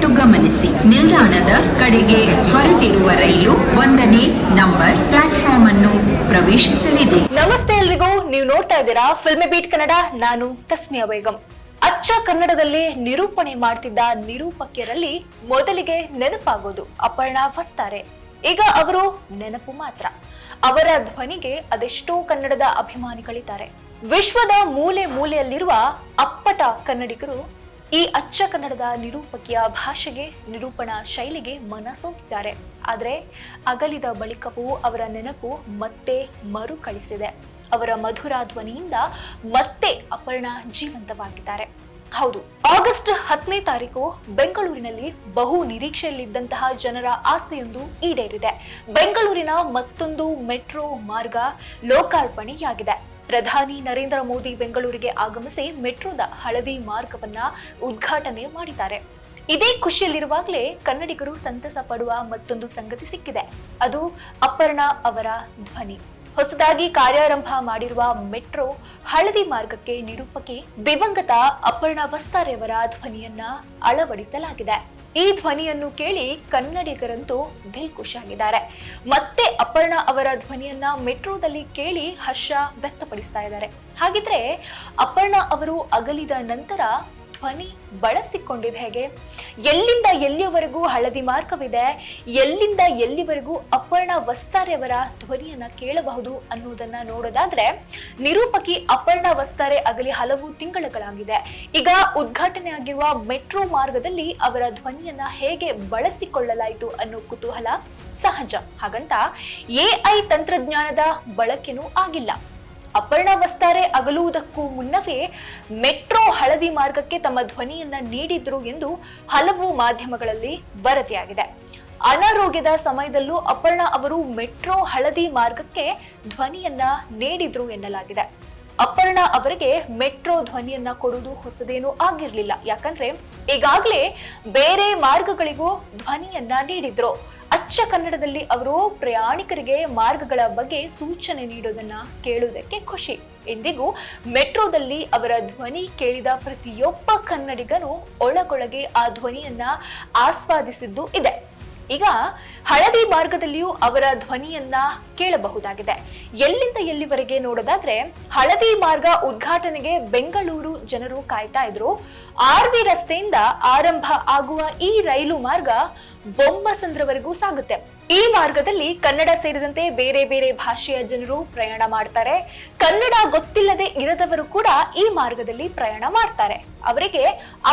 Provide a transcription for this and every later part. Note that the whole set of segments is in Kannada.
ದಯವಿಟ್ಟು ಗಮನಿಸಿ. ನಿಲ್ದಾಣದ ಕಡೆಗೆ ಹೊರಟಿರುವ ರೈಲು ಒಂದನೇ ನಂಬರ್ ಪ್ಲಾಟ್ಫಾರ್ಮ್ ಅನ್ನು ಪ್ರವೇಶಿಸಲಿದೆ. ನಮಸ್ತೆ ಎಲ್ರಿಗೂ. ನೀವು ನೋಡ್ತಾ ಇದ್ದೀರಾ ಫಿಲ್ಮಿ ಬೀಟ್ ಕನ್ನಡ. ನಾನು ತಸ್ಮಿಯಾ ಬೇಗಂ. ಅಚ್ಚ ಕನ್ನಡದಲ್ಲಿ ನಿರೂಪಣೆ ಮಾಡ್ತಿದ್ದ ನಿರೂಪಕಿಯರಲ್ಲಿ ಮೊದಲಿಗೆ ನೆನಪಾಗೋದು ಅಪರ್ಣಾ ವಸ್ತಾರೆ. ಈಗ ಅವರು ನೆನಪು ಮಾತ್ರ. ಅವರ ಧ್ವನಿಗೆ ಅದೆಷ್ಟೋ ಕನ್ನಡದ ಅಭಿಮಾನಿಗಳಿದ್ದಾರೆ. ವಿಶ್ವದ ಮೂಲೆ ಮೂಲೆಯಲ್ಲಿರುವ ಅಪ್ಪಟ ಕನ್ನಡಿಗರು ಈ ಅಚ್ಚ ಕನ್ನಡದ ನಿರೂಪಕಿಯ ಭಾಷೆಗೆ, ನಿರೂಪಣಾ ಶೈಲಿಗೆ ಮನಸೋತಿದ್ದಾರೆ ಆದರೆ ಅಗಲಿದ ಬಳಿಕವೂ ಅವರ ನೆನಪು ಮತ್ತೆ ಮರುಕಳಿಸಿದೆ. ಅವರ ಮಧುರ ಧ್ವನಿಯಿಂದ ಮತ್ತೆ ಅಪರ್ಣ ಜೀವಂತವಾಗಿದ್ದಾರೆ. ಹೌದು. ಆಗಸ್ಟ್ ಹತ್ತನೇ ತಾರೀಕು ಬೆಂಗಳೂರಿನಲ್ಲಿ ಬಹು ನಿರೀಕ್ಷೆಯಲ್ಲಿದ್ದಂತಹ ಜನರ ಆಸೆಯೊಂದು ಈಡೇರಿದೆ. ಬೆಂಗಳೂರಿನ ಮತ್ತೊಂದು ಮೆಟ್ರೋ ಮಾರ್ಗ ಲೋಕಾರ್ಪಣೆಯಾಗಿದೆ. ಪ್ರಧಾನಿ ನರೇಂದ್ರ ಮೋದಿ ಬೆಂಗಳೂರಿಗೆ ಆಗಮಿಸಿ ಮೆಟ್ರೋದ ಹಳದಿ ಮಾರ್ಗವನ್ನ ಉದ್ಘಾಟನೆ ಮಾಡಿದ್ದಾರೆ. ಇದೇ ಖುಷಿಯಲ್ಲಿರುವಾಗಲೇ ಕನ್ನಡಿಗರು ಸಂತಸ ಪಡುವ ಮತ್ತೊಂದು ಸಂಗತಿ ಸಿಕ್ಕಿದೆ. ಅದು ಅಪರ್ಣಾ ಅವರ ಧ್ವನಿ. ಹೊಸದಾಗಿ ಕಾರ್ಯಾರಂಭ ಮಾಡಿರುವ ಮೆಟ್ರೋ ಹಳದಿ ಮಾರ್ಗಕ್ಕೆ ನಿರೂಪಕಿ ದಿವಂಗತ ಅಪರ್ಣ ವಸ್ತಾರೆಯವರ ಧ್ವನಿಯನ್ನ ಅಳವಡಿಸಲಾಗಿದೆ. ಈ ಧ್ವನಿಯನ್ನು ಕೇಳಿ ಕನ್ನಡಿಗರಂತೂ ದಿಲ್ ಖುಷಿಯಾಗಿದ್ದಾರೆ ಮತ್ತೆ ಅಪರ್ಣ ಅವರ ಧ್ವನಿಯನ್ನ ಮೆಟ್ರೋದಲ್ಲಿ ಕೇಳಿ ಹರ್ಷ ವ್ಯಕ್ತಪಡಿಸ್ತಾ ಇದ್ದಾರೆ. ಹಾಗಿದ್ರೆ ಅಪರ್ಣ ಅವರು ಅಗಲಿದ ನಂತರ ಧ್ವನಿ ಬಳಸಿಕೊಂಡಿದ್ದು ಹೇಗೆ? ಎಲ್ಲಿಂದ ಎಲ್ಲಿಯವರೆಗೂ ಹಳದಿ ಮಾರ್ಗವಿದೆ? ಎಲ್ಲಿಂದ ಎಲ್ಲಿವರೆಗೂ ಅಪರ್ಣ ವಸ್ತಾರೆಯವರ ಧ್ವನಿಯನ್ನ ಕೇಳಬಹುದು ಅನ್ನೋದನ್ನ ನೋಡೋದಾದ್ರೆ, ನಿರೂಪಕಿ ಅಪರ್ಣ ವಸ್ತಾರೆ ಅಗಲಿ ಹಲವು ತಿಂಗಳುಗಳಾಗಿದೆ. ಈಗ ಉದ್ಘಾಟನೆ ಆಗಿರುವ ಮೆಟ್ರೋ ಮಾರ್ಗದಲ್ಲಿ ಅವರ ಧ್ವನಿಯನ್ನ ಹೇಗೆ ಬಳಸಿಕೊಳ್ಳಲಾಯಿತು ಅನ್ನೋ ಕುತೂಹಲ ಸಹಜ. ಹಾಗಂತ ಎಐ ತಂತ್ರಜ್ಞಾನದ ಬಳಕೆನೂ ಆಗಿಲ್ಲ. ಅಪರ್ಣಾ ವಸ್ತಾರೆ ಅಗಲುವುದಕ್ಕೂ ಮುನ್ನವೇ ಮೆಟ್ರೋ ಹಳದಿ ಮಾರ್ಗಕ್ಕೆ ತಮ್ಮ ಧ್ವನಿಯನ್ನ ನೀಡಿದ್ರು ಎಂದು ಹಲವು ಮಾಧ್ಯಮಗಳಲ್ಲಿ ವರದಿಯಾಗಿದೆ. ಅನಾರೋಗ್ಯದ ಸಮಯದಲ್ಲೂ ಅಪರ್ಣ ಅವರು ಮೆಟ್ರೋ ಹಳದಿ ಮಾರ್ಗಕ್ಕೆ ಧ್ವನಿಯನ್ನ ನೀಡಿದ್ರು ಎನ್ನಲಾಗಿದೆ. ಅಪರ್ಣಾ ಅವರಿಗೆ ಮೆಟ್ರೋ ಧ್ವನಿಯನ್ನ ಕೊಡುವುದು ಹೊಸದೇನೂ ಆಗಿರ್ಲಿಲ್ಲ. ಯಾಕಂದ್ರೆ ಈಗಾಗಲೇ ಬೇರೆ ಮಾರ್ಗಗಳಿಗೂ ಧ್ವನಿಯನ್ನ ನೀಡಿದ್ರು. ಅಚ್ಚ ಕನ್ನಡದಲ್ಲಿ ಅವರು ಪ್ರಯಾಣಿಕರಿಗೆ ಮಾರ್ಗಗಳ ಬಗ್ಗೆ ಸೂಚನೆ ನೀಡೋದನ್ನ ಕೇಳುವುದಕ್ಕೆ ಖುಷಿ. ಇಂದಿಗೂ ಮೆಟ್ರೋದಲ್ಲಿ ಅವರ ಧ್ವನಿ ಕೇಳಿದ ಪ್ರತಿಯೊಬ್ಬ ಕನ್ನಡಿಗನು ಒಳಗೊಳಗೆ ಆ ಧ್ವನಿಯನ್ನ ಆಸ್ವಾದಿಸಿದ್ದು ಇದೆ. ಈಗ ಹಳದಿ ಮಾರ್ಗದಲ್ಲಿಯೂ ಅವರ ಧ್ವನಿಯನ್ನ ಕೇಳಬಹುದಾಗಿದೆ. ಎಲ್ಲಿಂದ ಎಲ್ಲಿವರೆಗೆ ನೋಡೋದಾದ್ರೆ, ಹಳದಿ ಮಾರ್ಗ ಉದ್ಘಾಟನೆಗೆ ಬೆಂಗಳೂರು ಜನರು ಕಾಯ್ತಾ ಇದ್ರು. ಆರ್ ರಸ್ತೆಯಿಂದ ಆರಂಭ ಆಗುವ ಈ ರೈಲು ಮಾರ್ಗ ಬೊಮ್ಮಸಂದ್ರವರೆಗೂ ಸಾಗುತ್ತೆ. ಈ ಮಾರ್ಗದಲ್ಲಿ ಕನ್ನಡ ಸೇರಿದಂತೆ ಬೇರೆ ಬೇರೆ ಭಾಷೆಯ ಜನರು ಪ್ರಯಾಣ ಮಾಡ್ತಾರೆ. ಕನ್ನಡ ಗೊತ್ತಿಲ್ಲದೆ ಇರದವರು ಕೂಡ ಈ ಮಾರ್ಗದಲ್ಲಿ ಪ್ರಯಾಣ ಮಾಡ್ತಾರೆ. ಅವರಿಗೆ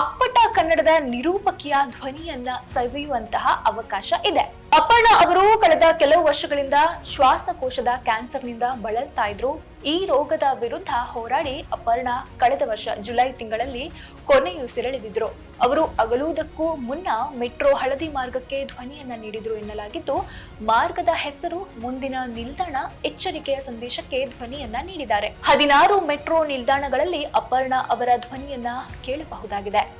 ಅಪ್ಪಟ ಕನ್ನಡದ ನಿರೂಪಕಿಯ ಧ್ವನಿಯನ್ನ ಸವಿಯುವಂತಹ ಅವಕಾಶ ಇದೆ. ಅಪರ್ಣ ಅವರು ಕಳೆದ ಕೆಲವು ವರ್ಷಗಳಿಂದ ಶ್ವಾಸಕೋಶದ ಕ್ಯಾನ್ಸರ್ನಿಂದ ಬಳಲ್ತಾ ಇದ್ರು. ಈ ರೋಗದ ವಿರುದ್ಧ ಹೋರಾಡಿ ಅಪರ್ಣ ಕಳೆದ ವರ್ಷ ಜುಲೈ ತಿಂಗಳಲ್ಲಿ ಕೊನೆಯುಸಿರೆಳೆದಿದ್ರು ಅವರು ಅಗಲುವುದಕ್ಕೂ ಮುನ್ನ ಮೆಟ್ರೋ ಹಳದಿ ಮಾರ್ಗಕ್ಕೆ ಧ್ವನಿಯನ್ನ ನೀಡಿದ್ರು ಎನ್ನಲಾಗಿದ್ದು, ಮಾರ್ಗದ ಹೆಸರು ಮುಂದಿನ ನಿಲ್ದಾಣ ಎಚ್ಚರಿಕೆಯ ಸಂದೇಶಕ್ಕೆ ಧ್ವನಿಯನ್ನ ನೀಡಿದ್ದಾರೆ. ಹದಿನಾರು ಮೆಟ್ರೋ ನಿಲ್ದಾಣಗಳಲ್ಲಿ ಅಪರ್ಣ ಅವರ ಧ್ವನಿಯನ್ನ ಕೇಳಬಹುದಾಗಿದೆ.